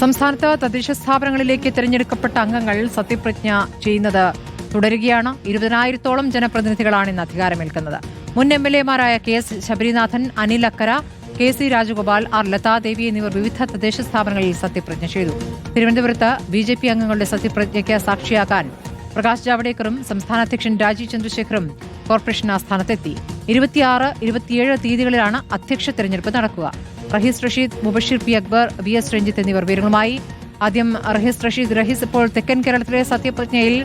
സംസ്ഥാനത്ത് തദ്ദേശ സ്ഥാപനങ്ങളിലേക്ക് തിരഞ്ഞെടുക്കപ്പെട്ട അംഗങ്ങൾ സത്യപ്രതിജ്ഞ ചെയ്യുന്നത് തുടരുകയാണ്. ഇരുപതിനായിരത്തോളം ജനപ്രതിനിധികളാണ് ഇന്ന് അധികാരമേൽക്കുന്നത്. മുൻ M L എമാരായ K S Sabarinathan Anil Akkara K C Rajagopal R Lathadevi എന്നിവർ വിവിധ തദ്ദേശ സ്ഥാപനങ്ങളിൽ സത്യപ്രതിജ്ഞ ചെയ്തു. തിരുവനന്തപുരത്ത് ബി ജെ പി അംഗങ്ങളുടെ സത്യപ്രതിജ്ഞയ്ക്ക് സാക്ഷിയാകാൻ പ്രകാശ് ജാവ്ഡേക്കറും സംസ്ഥാന അധ്യക്ഷൻ രാജീവ് ചന്ദ്രശേഖറും കോർപ്പറേഷൻ ആസ്ഥാനത്തെത്തി. ഇരുപത്തിയാറ് ഇരുപത്തിയേഴ് തീയതികളിലാണ് അധ്യക്ഷ തെരഞ്ഞെടുപ്പ് നടക്കുക. Rahees Rasheed Mubasheer P Akbar V S Ranjith എന്നിവർ വിവരങ്ങളുമായി. ആദ്യം റഹീസ് റഷീദ് റഹീസ് ഇപ്പോൾ തെക്കൻ കേരളത്തിലെ സത്യപ്രതിജ്ഞയിൽ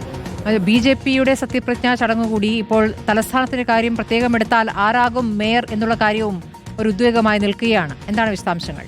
ബി ജെ പിയുടെ സത്യപ്രതിജ്ഞാ ചടങ്ങ് കൂടി ഇപ്പോൾ തലസ്ഥാനത്തിന്റെ കാര്യം പ്രത്യേകം എടുത്താൽ ആരാകും മേയർ എന്നുള്ള കാര്യവും ഒരു ഉദ്വേഗമായി നിൽക്കുകയാണ്. എന്താണ് വിശദാംശങ്ങൾ?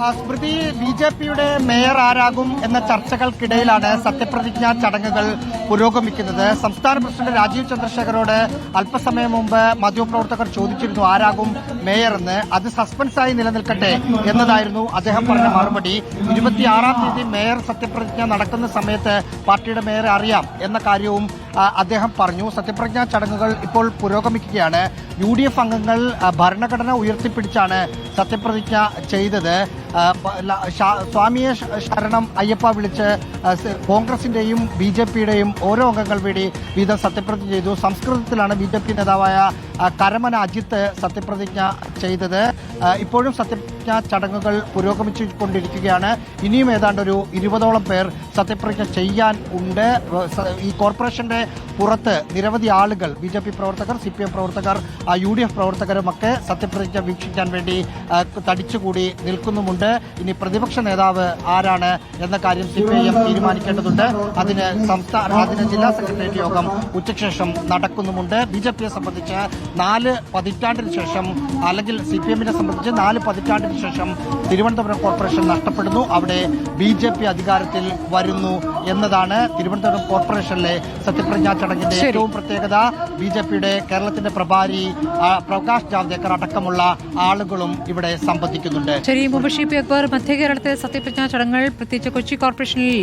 സ്മൃതി ബി ജെ പിയുടെ മേയർ ആരാകും എന്ന ചർച്ചകൾക്കിടയിലാണ് സത്യപ്രതിജ്ഞാ ചടങ്ങുകൾ പുരോഗമിക്കുന്നത്. സംസ്ഥാന പ്രസിഡന്റ് രാജീവ് ചന്ദ്രശേഖരോട് അല്പസമയം മുമ്പ് മാധ്യമപ്രവർത്തകർ ചോദിച്ചിരുന്നു ആരാകും മേയർ എന്ന്. അത് സസ്പെൻസായി നിലനിൽക്കട്ടെ എന്നതായിരുന്നു അദ്ദേഹം പറഞ്ഞ മറുപടി. ഇരുപത്തിയാറാം തീയതി മേയർ സത്യപ്രതിജ്ഞ നടക്കുന്ന സമയത്ത് പാർട്ടിയുടെ മേയർ അറിയാം എന്ന കാര്യവും അദ്ദേഹം പറഞ്ഞു സത്യപ്രതിജ്ഞാ ചടങ്ങുകൾ ഇപ്പോൾ പുരോഗമിക്കുകയാണ്. യു ഡി എഫ് അംഗങ്ങൾ ഭരണഘടന ഉയർത്തിപ്പിടിച്ചാണ് സത്യപ്രതിജ്ഞ ചെയ്തത്. സ്വാമിയെ ശരണം അയ്യപ്പ വിളിച്ച് കോൺഗ്രസിന്റെയും ബി ജെ പിയുടെയും ഓരോ അംഗങ്ങൾ വേണ്ടി വീതം സത്യപ്രതിജ്ഞ ചെയ്തു. സംസ്കൃതത്തിലാണ് ബി ജെ പി നേതാവായ കരമന അജിത്ത് സത്യപ്രതിജ്ഞ ചെയ്തത്. ഇപ്പോഴും ഇപ്പോഴും സത്യപ്രതിജ്ഞാ ചടങ്ങുകൾ പുരോഗമിച്ചുകൊണ്ടിരിക്കുകയാണ്. ഇനിയും ഏതാണ്ട് ഒരു ഇരുപതോളം പേർ സത്യപ്രതിജ്ഞ ചെയ്യാൻ ഉണ്ട്. ഈ കോർപ്പറേഷന്റെ പുറത്ത് നിരവധി ആളുകൾ ബി ജെ പി പ്രവർത്തകർ സി പി എം പ്രവർത്തകർ യു ഡി എഫ് പ്രവർത്തകരുമൊക്കെ സത്യപ്രതിജ്ഞ വീക്ഷിക്കാൻ വേണ്ടി തടിച്ചുകൂടി നിൽക്കുന്നുമുണ്ട്. ഇനി പ്രതിപക്ഷ നേതാവ് ആരാണ് എന്ന കാര്യം സി പി ഐ എം തീരുമാനിക്കേണ്ടതുണ്ട്. അതിന് സംസ്ഥാന അതിന് ജില്ലാ സെക്രട്ടേറിയറ്റ് യോഗം ഉച്ചശേഷം ശേഷം നടക്കുന്നുമുണ്ട്. ബി ജെ പിയെ സംബന്ധിച്ച് നാല് പതിറ്റാണ്ടിന് ശേഷം അല്ലെങ്കിൽ സി പി എമ്മിനെ സംബന്ധിച്ച് നാല് പതിറ്റാണ്ടിന് ശേഷം തിരുവനന്തപുരം കോർപ്പറേഷൻ നഷ്ടപ്പെടുന്നു. അവിടെ ബി ജെ പി അധികാരത്തിൽ വരുന്നു എന്നതാണ് തിരുവനന്തപുരം കോർപ്പറേഷനിലെ സത്യപ്രതിജ്ഞാ ചടങ്ങിന്റെ ഏറ്റവും പ്രത്യേകത. ബി ജെ പിയുടെ കേരളത്തിന്റെ പ്രഭാരി പ്രകാശ് ജാവ്ദേക്കർ അടക്കമുള്ള ആളുകളും ഇവിടെ സംബന്ധിക്കുന്നുണ്ട്. ശരി മുബഷീർ പി അക്ബർ മധ്യ കേരളത്തിലെ സത്യപ്രതിജ്ഞാ ചടങ്ങുകൾ പ്രത്യേകിച്ച് കൊച്ചി കോർപ്പറേഷനിൽ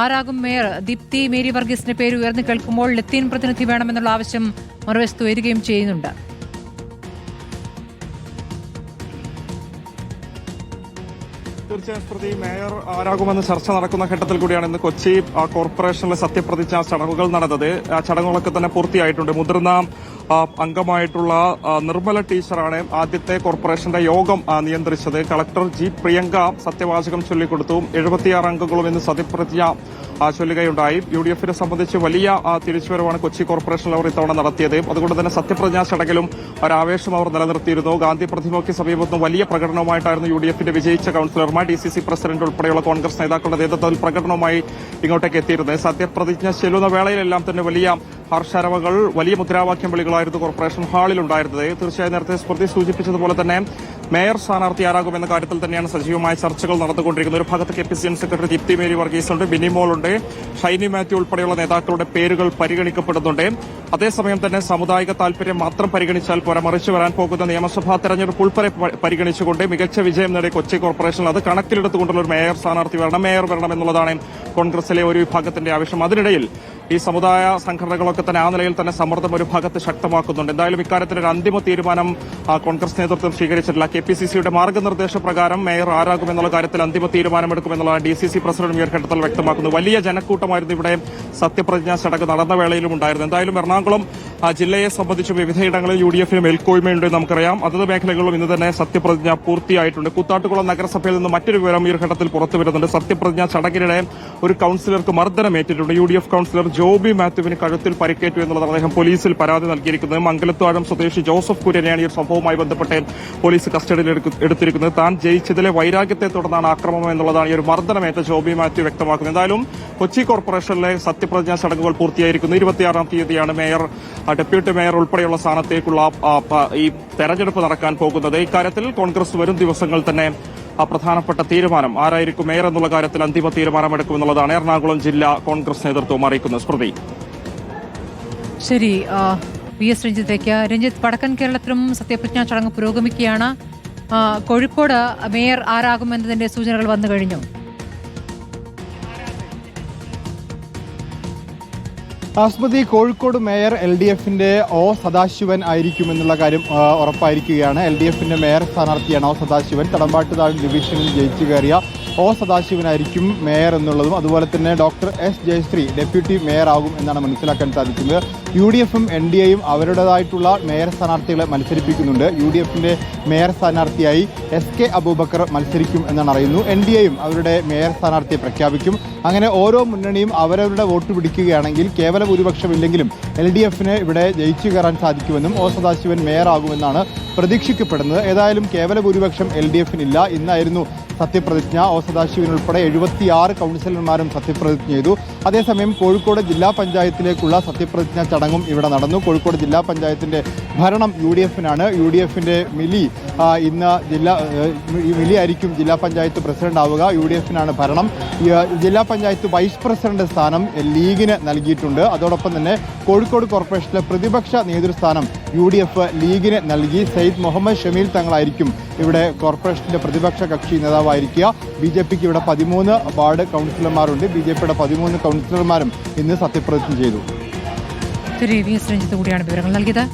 ആരാകും മേയർ ദീപ്തി മേരി വർഗീസിന്റെ പേര് ഉയർന്നു കേൾക്കുമ്പോൾ ലത്തീൻ പ്രതിനിധി വേണമെന്നുള്ള ആവശ്യം മറുവശത്ത് ഉയരുകയും ചെയ്യുന്നുണ്ട്. തീർച്ചയായും സ്മൃതി മേയർ ആരാകുമെന്ന് ചർച്ച നടക്കുന്ന ഘട്ടത്തിൽ കൂടിയാണ് ഇന്ന് കൊച്ചി കോർപ്പറേഷനിലെ സത്യപ്രതിജ്ഞ ചടങ്ങുകൾ നടന്നത്. ആ ചടങ്ങുകളൊക്കെ തന്നെ പൂർത്തിയായിട്ടുണ്ട്. മുതിർന്ന അംഗമായിട്ടുള്ള നിർമ്മല ടീച്ചറാണ് ആദ്യത്തെ കോർപ്പറേഷന്റെ യോഗം നിയന്ത്രിച്ചത്. കളക്ടർ ജി പ്രിയങ്ക സത്യവാചകം ചൊല്ലിക്കൊടുത്തു. എഴുപത്തിയാറ് അംഗങ്ങളും ഇന്ന് സത്യപ്രതിജ്ഞ ചൊല്ലുകയുണ്ടായി. യു ഡി എഫിനെ സംബന്ധിച്ച് വലിയ തിരിച്ചുവരവാണ് കൊച്ചി കോർപ്പറേഷനിൽ അവർ ഇത്തവണ നടത്തിയത്. അതുകൊണ്ട് തന്നെ സത്യപ്രതിജ്ഞാ ചടങ്ങിലും ഒരാവേശം അവർ നിലനിർത്തിയിരുന്നു. ഗാന്ധി പ്രതിമയ്ക്ക് സമീപത്തും വലിയ പ്രകടനവുമായിട്ടായിരുന്നു യു ഡി എഫിന്റെ വിജയിച്ച കൌൺസിലർമാർ ഡി സി സി പ്രസിഡന്റ് ഉൾപ്പെടെയുള്ള കോൺഗ്രസ് നേതാക്കളുടെ നേതൃത്വത്തിൽ പ്രകടനവുമായി ഇങ്ങോട്ടേക്ക് എത്തിയിരുന്നത് സത്യപ്രതിജ്ഞ ചെല്ലുന്ന വേളയിലെല്ലാം തന്നെ വലിയ ഹർഷരവകൾ വലിയ മുദ്രാവാക്യം വിളികളായിരുന്നു കോർപ്പറേഷൻ ഹാളിൽ ഉണ്ടായിരുന്നത് തീർച്ചയായും നേരത്തെ സ്മൃതി സൂചിപ്പിച്ചതുപോലെ തന്നെ മേയർ സ്ഥാനാർത്ഥി ആരാകുമെന്ന കാര്യത്തിൽ തന്നെയാണ് സജീവമായ ചർച്ചകൾ നടന്നുകൊണ്ടിരിക്കുന്നത്. ഒരു ഭാഗത്ത് K P C M secretary Deepthi Mary Varghese ഉണ്ട് ബിനിമോൾ ഉണ്ട് ഷൈനി മാത്യു ഉൾപ്പെടെയുള്ള നേതാക്കളുടെ പേരുകൾ പരിഗണിക്കപ്പെടുന്നുണ്ട്. അതേസമയം തന്നെ സാമുദായിക താൽപര്യം മാത്രം പരിഗണിച്ചാൽ പോരാ. മറിച്ചു വരാൻ പോകുന്ന നിയമസഭാ തെരഞ്ഞെടുപ്പ് ഉൾപ്പെടെ പരിഗണിച്ചുകൊണ്ട് മികച്ച വിജയം നേടിയ കൊച്ചി കോർപ്പറേഷനിൽ അത് കണക്കിലെടുത്തുകൊണ്ടുള്ള ഒരു മേയർ സ്ഥാനാർത്ഥി വരണം മേയർ വരണം എന്നുള്ളതാണ് കോൺഗ്രസിലെ ഒരു വിഭാഗത്തിന്റെ ആവശ്യം. അതിനിടയിൽ ഈ സമുദായ സംഘടനകളൊക്കെ തന്നെ ആ നിലയിൽ തന്നെ സമ്മർദ്ദം ഒരു ഭാഗത്ത് ശക്തമാക്കുന്നുണ്ട്. എന്തായാലും ഇക്കാര്യത്തിൽ ഒരു അന്തിമ തീരുമാനം കോൺഗ്രസ് നേതൃത്വം സ്വീകരിച്ചിട്ടില്ല. കെ പി സി സിയുടെ മാർഗനിർദ്ദേശ പ്രകാരം മേയർ ആരാകുമെന്നുള്ള കാര്യത്തിൽ അന്തിമ തീരുമാനമെടുക്കുമെന്നുള്ളതാണ് ഡി സി സി പ്രസിഡന്റ് ഈ വ്യക്തമാക്കുന്നു. വലിയ ജനക്കൂട്ടമായിരുന്നു ഇവിടെ സത്യപ്രതിജ്ഞാ ചടങ്ങ് നടന്ന വേളയിലും ഉണ്ടായിരുന്നു. എന്തായാലും എറണാകുളം ആ, ജില്ലയെ സംബന്ധിച്ച് വിവിധയിടങ്ങളിൽ യു ഡി എഫിന് മേൽക്കോയ്മയുണ്ട് നമുക്കറിയാം. അതത് മേഖലകളിലും ഇന്ന് തന്നെ സത്യപ്രതിജ്ഞ പൂർത്തിയായിട്ടുണ്ട്. കുത്താട്ടുകുളം നഗരസഭയിൽ നിന്ന് മറ്റൊരു വിവരം ഈ ഘട്ടത്തിൽ പുറത്തു വരുന്നുണ്ട്. സത്യപ്രതിജ്ഞ ചടങ്ങിനിടെ ഒരു കൌൺസിലർക്ക് മർദ്ദനമേറ്റിട്ടുണ്ട് U D F councillor Joby മാത്യുവിന് കഴുത്തിൽ പരിക്കേറ്റു എന്നുള്ളതാണ് അദ്ദേഹം പോലീസിൽ പരാതി നൽകിയിരിക്കുന്നത്. മംഗലത്താഴം സ്വദേശി ജോസഫ് കുര്യനെയാണ് ഈ സംഭവവുമായി ബന്ധപ്പെട്ട് പോലീസ് കസ്റ്റഡിയിൽ എടുത്തിരിക്കുന്നത്. താൻ ജയിച്ചതിലെ വൈരാഗ്യത്തെ തുടർന്നാണ് ആക്രമണം എന്നുള്ളതാണ് ഈ ഒരു മർദ്ദനമേറ്റ ജോബി മാത്യു വ്യക്തമാക്കുന്നത്. എന്തായാലും കൊച്ചി കോർപ്പറേഷനിലെ സത്യപ്രതിജ്ഞാ ചടങ്ങുകൾ പൂർത്തിയായിരിക്കുന്നു. ഇരുപത്തിയാറാം തീയതിയാണ് മേയർ ആ, ഡെപ്യൂട്ടി മേയർ ഉൾപ്പെടെയുള്ള സ്ഥാനത്തേക്കുള്ള ഈ തെരഞ്ഞെടുപ്പ് നടക്കാൻ പോകുന്നത്. ഇക്കാര്യത്തിൽ കോൺഗ്രസ് വരും ദിവസങ്ങൾ തന്നെ പ്രധാനപ്പെട്ട തീരുമാനം. ആരായിരിക്കും മേയർ എന്നുള്ള കാര്യത്തിൽ അന്തിമ തീരുമാനമെടുക്കുമെന്നുള്ളതാണ് എറണാകുളം ജില്ലാ കോൺഗ്രസ് നേതൃത്വം അറിയിക്കുന്നത് സ്മൃതി. ശരി വി എസ് രഞ്ജിത്തേക്ക്. രഞ്ജിത്ത് വടക്കൻ കേരളത്തിലും സത്യപ്രതിജ്ഞാ ചടങ്ങ് പുരോഗമിക്കുകയാണ്. കോഴിക്കോട് മേയർ ആരാകുമെന്നതിന്റെ സൂചനകൾ വന്നു കഴിഞ്ഞു. ആസ്മതി കോഴിക്കോട് മേയർ എൽ ഡി എഫിന്റെ ഒ സദാശിവൻ ആയിരിക്കുമെന്നുള്ള കാര്യം ഉറപ്പായിരിക്കുകയാണ്. എൽ ഡി എഫിന്റെ മേയർ സ്ഥാനാർത്ഥിയാണ് ഒ സദാശിവൻ. തടമ്പാട്ടുതാഴ് ഡിവിഷനിൽ ജയിച്ചു കയറിയ ഒ സദാശിവനായിരിക്കും മേയർ എന്നുള്ളതും അതുപോലെ തന്നെ doctor S Jayasree deputy mayor ആകും എന്നാണ് മനസ്സിലാക്കാൻ സാധിക്കുന്നത്. യു ഡി എഫും എൻ ഡി എയും അവരുടേതായിട്ടുള്ള മേയർ സ്ഥാനാർത്ഥികളെ മത്സരിപ്പിക്കുന്നുണ്ട്. യു ഡി എഫിന്റെ മേയർ സ്ഥാനാർത്ഥിയായി എസ് കെ അബൂബക്കർ മത്സരിക്കും എന്നാണ് അറിയുന്നു എൻ ഡി എയും അവരുടെ മേയർ സ്ഥാനാർത്ഥിയെ പ്രഖ്യാപിക്കും. അങ്ങനെ ഓരോ മുന്നണിയും അവരവരുടെ വോട്ട് പിടിക്കുകയാണെങ്കിൽ കേവല ഭൂരിപക്ഷം ഇല്ലെങ്കിലും എൽ ഡി എഫിന് ഇവിടെ ജയിച്ചു കയറാൻ സാധിക്കുമെന്നും ഒ സദാശിവൻ മേയറാകുമെന്നാണ് പ്രതീക്ഷിക്കപ്പെടുന്നത്. ഏതായാലും കേവല ഭൂരിപക്ഷം എൽ ഡി എഫിനില്ല. ഇന്നായിരുന്നു സത്യപ്രതിജ്ഞ. ഒ സദാശിവൻ ഉൾപ്പെടെ എഴുപത്തിയാറ് കൗൺസിലർമാരും സത്യപ്രതിജ്ഞ ചെയ്തു. അതേസമയം കോഴിക്കോട് ജില്ലാ പഞ്ചായത്തിലേക്കുള്ള സത്യപ്രതിജ്ഞ ചടങ്ങും ഇവിടെ നടന്നു. കോഴിക്കോട് ജില്ലാ പഞ്ചായത്തിന്റെ ഭരണം യു ഡി എഫിനാണ്. യു ഡി എഫിന്റെ മിലി ഇന്ന് ജില്ലാ മിലി ആയിരിക്കും ജില്ലാ പഞ്ചായത്ത് പ്രസിഡന്റ് ആവുക. യു ഡി എഫിനാണ് ഭരണം. ജില്ലാ പഞ്ചായത്ത് വൈസ് പ്രസിഡന്റ് സ്ഥാനം ലീഗിന് നൽകിയിട്ടുണ്ട്. അതോടൊപ്പം തന്നെ കോഴിക്കോട് കോർപ്പറേഷനിലെ പ്രതിപക്ഷ നേതൃസ്ഥാനം യു ഡി എഫ് ലീഗിന് നൽകി. സയ്യിദ് മുഹമ്മദ് ഷമീൽ തങ്ങളായിരിക്കും ഇവിടെ കോർപ്പറേഷന്റെ പ്രതിപക്ഷ കക്ഷി നേതാവായിരിക്കുക. ബി ജെ പിക്ക് ഇവിടെ പതിമൂന്ന് വാർഡ് കൗൺസിലർമാരുണ്ട്. ബി ജെ പിയുടെ പതിമൂന്ന് കൗൺസിലർമാരും ഇന്ന് സത്യപ്രതിജ്ഞ ചെയ്തു. കൂടിയാണ് വിവരങ്ങൾ നൽകിയത്.